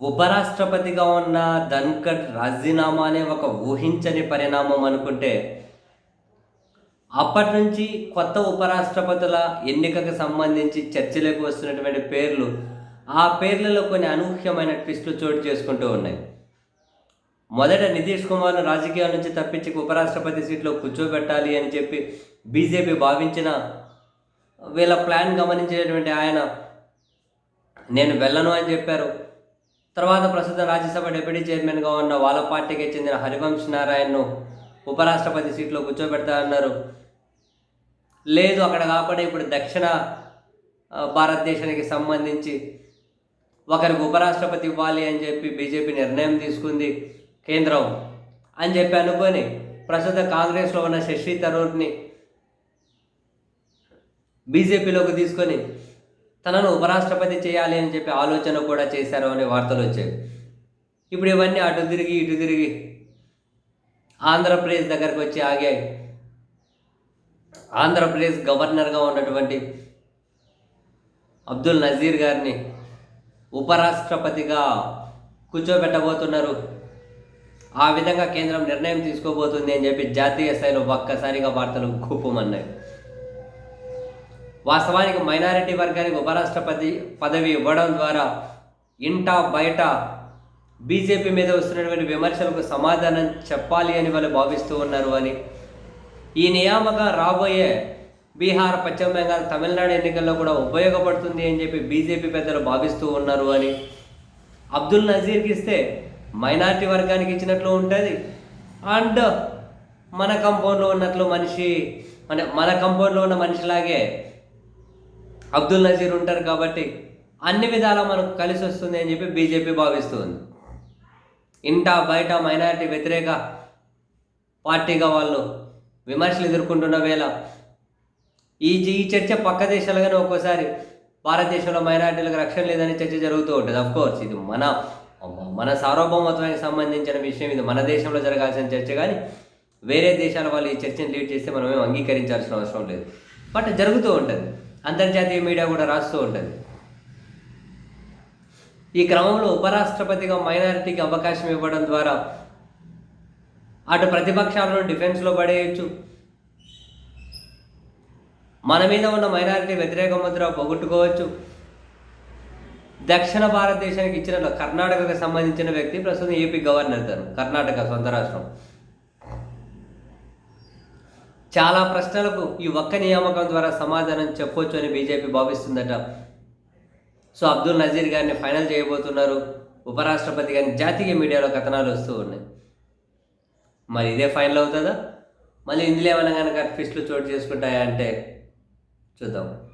ఉపరాష్ట్రపతిగా ఉన్న ధన్కట్ రాజీనామా అనే ఒక ఊహించని పరిణామం అనుకుంటే అప్పటి నుంచి కొత్త ఉపరాష్ట్రపతుల ఎన్నికకు సంబంధించి చర్చలోకి వస్తున్నటువంటి పేర్లు ఆ పేర్లలో కొన్ని అనూహ్యమైన ట్విస్టులు చోటు చేసుకుంటూ ఉన్నాయి. మొదట నితీష్ కుమార్ను రాజకీయాల నుంచి తప్పించి ఉపరాష్ట్రపతి సీట్లో కూర్చోబెట్టాలి అని చెప్పి బీజేపీ భావించిన వీళ్ళ ప్లాన్ గమనించేటువంటి ఆయన నేను వెళ్ళను అని చెప్పారు. తర్వాత ప్రస్తుతం రాజ్యసభ డిప్యూటీ చైర్మన్గా ఉన్న వాళ్ళ పార్టీకి చెందిన హరివంశ్ నారాయణను ఉపరాష్ట్రపతి సీట్లో కూర్చోబెడతా అన్నారు లేదు అక్కడ కాకుండా ఇప్పుడు దక్షిణ భారతదేశానికి సంబంధించి ఒకరికి ఉపరాష్ట్రపతి ఇవ్వాలి అని చెప్పి బీజేపీ నిర్ణయం తీసుకుంది కేంద్రం అని చెప్పి అనుకొని ప్రస్తుతం కాంగ్రెస్లో ఉన్న శశి తరూర్ని బీజేపీలోకి తీసుకొని తనను ఉపరాష్ట్రపతి చేయాలి అని చెప్పి ఆలోచన కూడా చేశారు అనే వార్తలు వచ్చాయి. ఇప్పుడు ఇవన్నీ అటు తిరిగి ఇటు తిరిగి ఆంధ్రప్రదేశ్ దగ్గరకు వచ్చి ఆగాయి. ఆంధ్రప్రదేశ్ గవర్నర్గా ఉన్నటువంటి అబ్దుల్ నజీర్ గారిని ఉపరాష్ట్రపతిగా కూర్చోబెట్టబోతున్నారు. ఆ విధంగా కేంద్రం నిర్ణయం తీసుకోబోతుంది అని చెప్పి జాతీయ స్థాయిలో ఒక్కసారిగా వార్తలు కూపమన్నాయి వాస్తవానికి మైనారిటీ వర్గానికి ఉపరాష్ట్రపతి పదవి ఇవ్వడం ద్వారా ఇంట బయట బీజేపీ మీద వస్తున్నటువంటి విమర్శలకు సమాధానం చెప్పాలి అని వాళ్ళు భావిస్తూ ఉన్నారు అని. ఈ నియామకం రాబోయే బీహార్ పశ్చిమ బెంగాల్ తమిళనాడు ఎన్నికల్లో కూడా ఉపయోగపడుతుంది అని చెప్పి బీజేపీ పెద్దలు భావిస్తూ ఉన్నారు అని. అబ్దుల్ నజీర్కి ఇస్తే మైనారిటీ వర్గానికి ఇచ్చినట్లు ఉంటుంది. అండ్ మన కంపౌండ్లో ఉన్నట్లు మనిషి మన మన కంపౌండ్లో ఉన్న మనిషిలాగే అబ్దుల్ నజీర్ ఉంటారు కాబట్టి అన్ని విధాలా మనకు కలిసి వస్తుంది అని చెప్పి బీజేపీ భావిస్తుంది. ఇంట బయట మైనారిటీ వ్యతిరేక పార్టీగా వాళ్ళు విమర్శలు ఎదుర్కొంటున్న వేళ ఈ ఈ చర్చ పక్క దేశాలుగానే ఒక్కోసారి భారతదేశంలో మైనారిటీలకు రక్షణ లేదని చర్చ జరుగుతూ ఉంటుంది. అఫ్కోర్స్ ఇది మన మన సార్వభౌమత్వానికి సంబంధించిన విషయం. ఇది మన దేశంలో జరగాల్సిన చర్చ కానీ వేరే దేశాల వాళ్ళు ఈ చర్చను లీడ్ చేస్తే మనం ఏం అంగీకరించాల్సిన అవసరం లేదు. బట్ జరుగుతూ ఉంటుంది. అంతర్జాతీయ మీడియా కూడా రాస్తూ ఉంటుంది. ఈ క్రమంలో ఉపరాష్ట్రపతిగా మైనారిటీకి అవకాశం ఇవ్వడం ద్వారా అటు ప్రతిపక్షాలను డిఫెన్స్లో పడేయచ్చు. మన మీద ఉన్న మైనారిటీ వ్యతిరేక ముద్ర పోగొట్టుకోవచ్చు. దక్షిణ భారతదేశానికి ఇచ్చిన కర్ణాటకకు సంబంధించిన వ్యక్తి ప్రస్తుతం ఏపీ గవర్నర్ తను కర్ణాటక సొంత రాష్ట్రం. చాలా ప్రశ్నలకు ఈ ఒక్క నియామకం ద్వారా సమాధానం చెప్పొచ్చు అని బీజేపీ భావిస్తుందట. సో అబ్దుల్ నజీర్ గారిని ఫైనల్ చేయబోతున్నారు. ఉపరాష్ట్రపతి గారిని జాతీయ మీడియాలో కథనాలు వస్తూ ఉన్నాయి. మరి ఇదే ఫైనల్ అవుతుందా? మళ్ళీ ఇందులో ఏమైనా కనుక ఫిస్ట్లు చోటు చేసుకుంటాయా అంటే చూద్దాం.